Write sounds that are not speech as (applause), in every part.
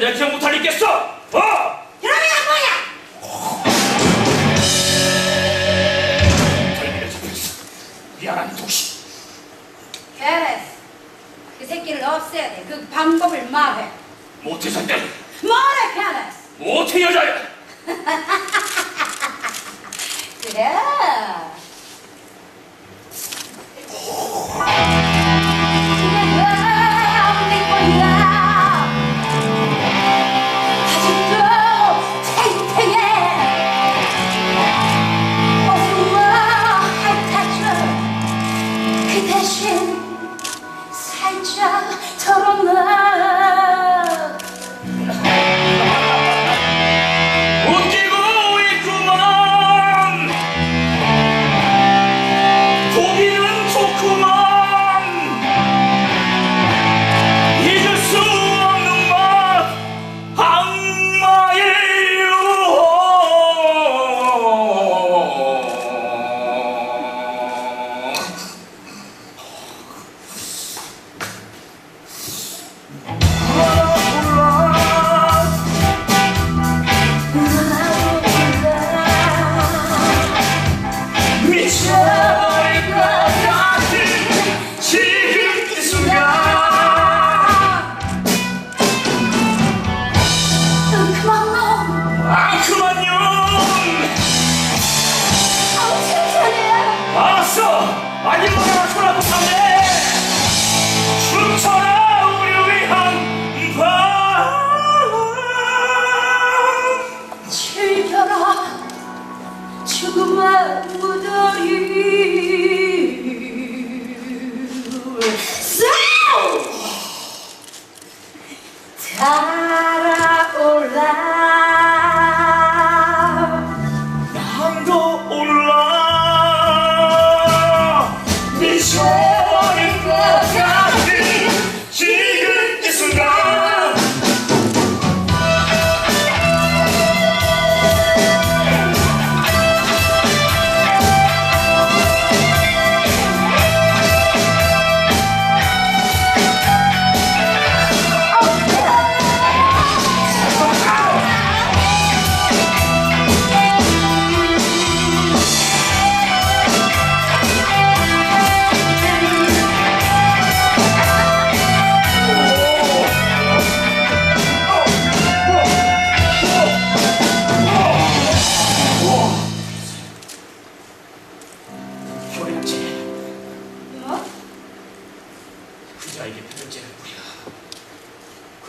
내가 기억 못할 리 있겠어? 어! 그러면 뭐야? 절비를 잡혔어. 미안한 도시. 베레스 그 새끼를 없애야 돼. 그 방법을 말해. 못해서 때 뭐래 베레스? 못해 여자야. (laughs) 그래. 아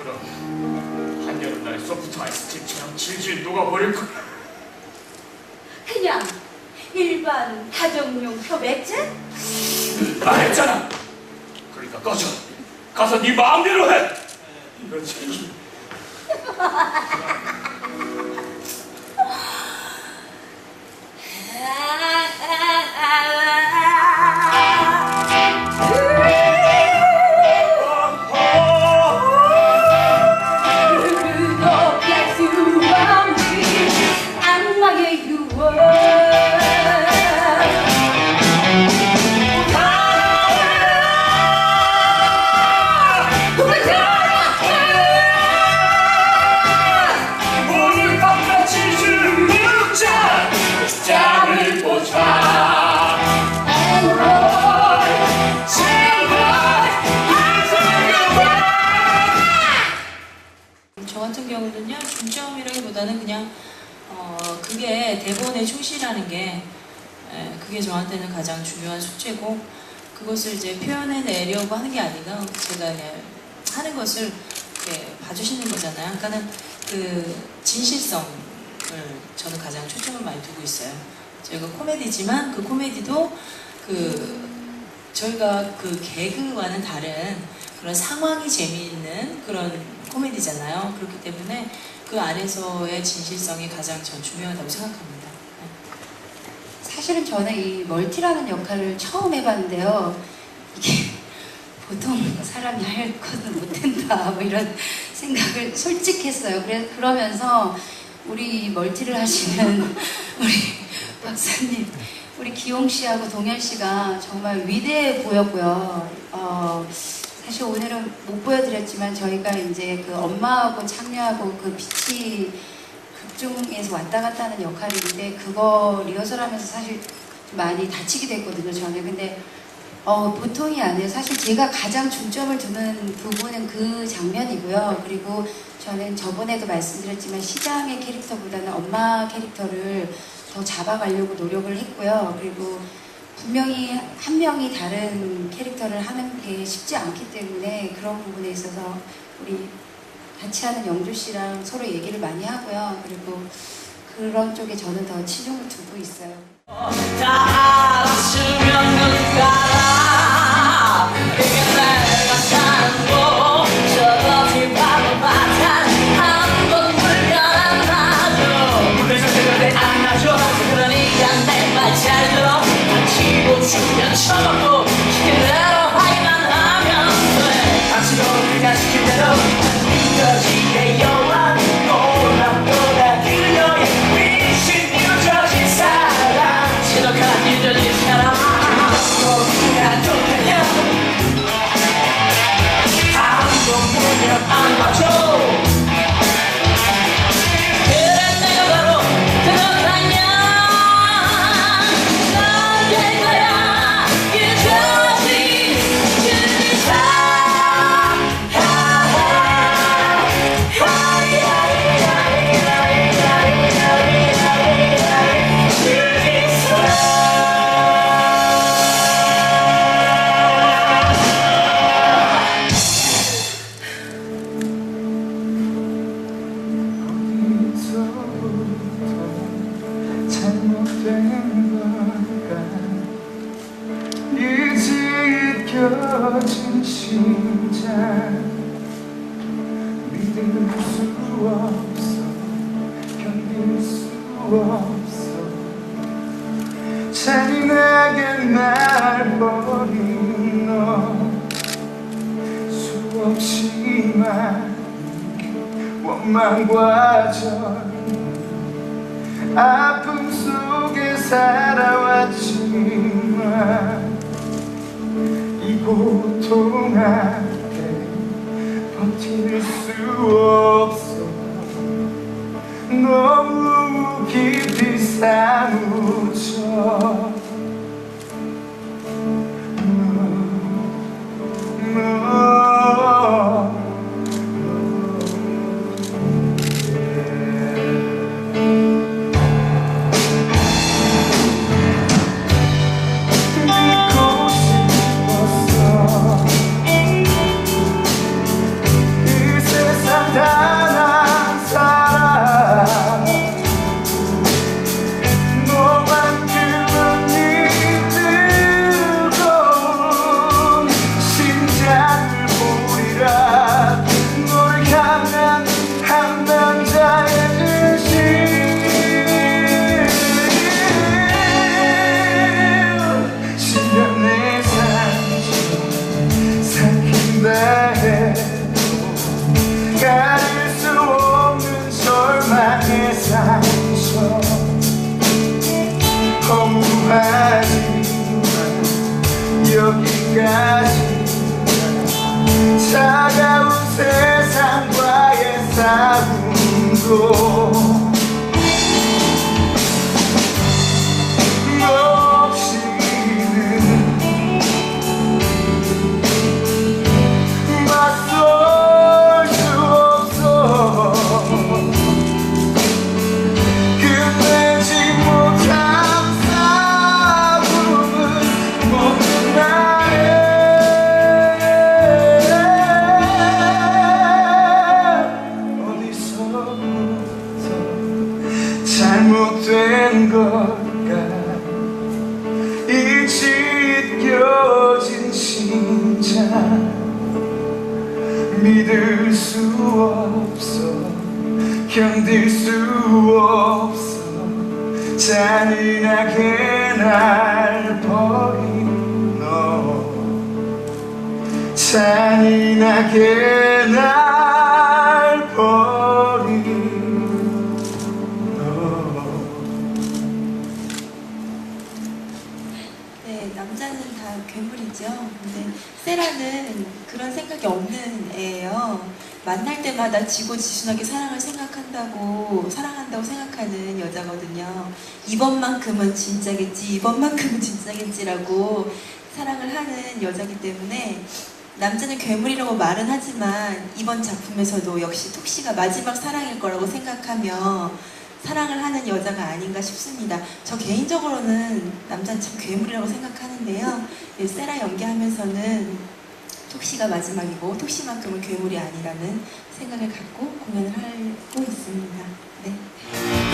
그럼 한여름날 소프트 아이스크림처럼 질질 녹아버릴 거야. 그냥 일반 가정용 표백제? 나 했잖아. 그러니까 꺼져. 가서 네 마음대로 해. 이런 새 (laughs) 보다는 그냥 어 그게 대본에 충실하는 게 에, 그게 저한테는 가장 중요한 숙제고 그것을 이제 표현해내려고 하는 게 아니라 제가 하는 것을 봐주시는 거잖아요. 그러니까는 그 진실성을 저는 가장 초점을 많이 두고 있어요. 저희가 코미디지만 그 코미디도 그 저희가 그 개그와는 다른 그런 상황이 재미있는 그런 코미디잖아요. 그렇기 때문에 그 안에서의 진실성이 가장 전 중요하다고 생각합니다. 사실은 저는 이 멀티라는 역할을 처음 해봤는데요. 이게 (laughs) 보통 사람이 할 것은 못한다 뭐 이런 생각을 솔직했어요. 그래, 그러면서 우리 멀티를 하시는 (laughs) 우리 박사님 우리 기용 씨하고 동현 씨가 정말 위대해 보였고요. 어, 사실 오늘은 못 보여드렸지만 저희가 이제 그 엄마하고 참여하고 그 빛이 극중에서 왔다 갔다 하는 역할인데 그거 리허설하면서 사실 좀 많이 다치기도 했거든요. 저는 근데 어, 보통이 아니에요. 사실 제가 가장 중점을 두는 부분은 그 장면이고요. 그리고 저는 저번에도 말씀드렸지만 시장의 캐릭터보다는 엄마 캐릭터를 더 잡아가려고 노력을 했고요. 그리고 분명히 한 명이 다른 캐릭터를 하는 게 쉽지 않기 때문에 그런 부분에 있어서 우리 같이 하는 영주 씨랑 서로 얘기를 많이 하고요. 그리고 그런 쪽에 저는 더 치중을 두고 있어요. 잘못된 걸까? 이지켜진 심장 믿을 수 없어. 견딜 수 없어. 잔인하게 날 버린 너. 수없이 많은 원망과 절 아픔 속에 살아왔지만 이 고통 앞에 버틸 수 없어. 너무 깊이 사무쳐 차가운 세상과의 싸움도 잔인하게 날 버린 너 남자는 다 괴물이죠. 근데 세라는 그런 생각이 없는 애예요. 만날 때마다 지고 지순하게 사랑을 생각한다고 사랑한다고 생각하는 여자거든요. 이번만큼은 진짜겠지, 이번만큼은 진짜겠지라고 사랑을 하는 여자기 때문에 남자는 괴물이라고 말은 하지만 이번 작품에서도 역시 톡시가 마지막 사랑일 거라고 생각하며 사랑을 하는 여자가 아닌가 싶습니다. 저 개인적으로는 남자는 참 괴물이라고 생각하는데요. 이 세라 연기하면서는 톡시가 마지막이고 톡시만큼은 괴물이 아니라는 생각을 갖고 공연을 하고 있습니다. 네.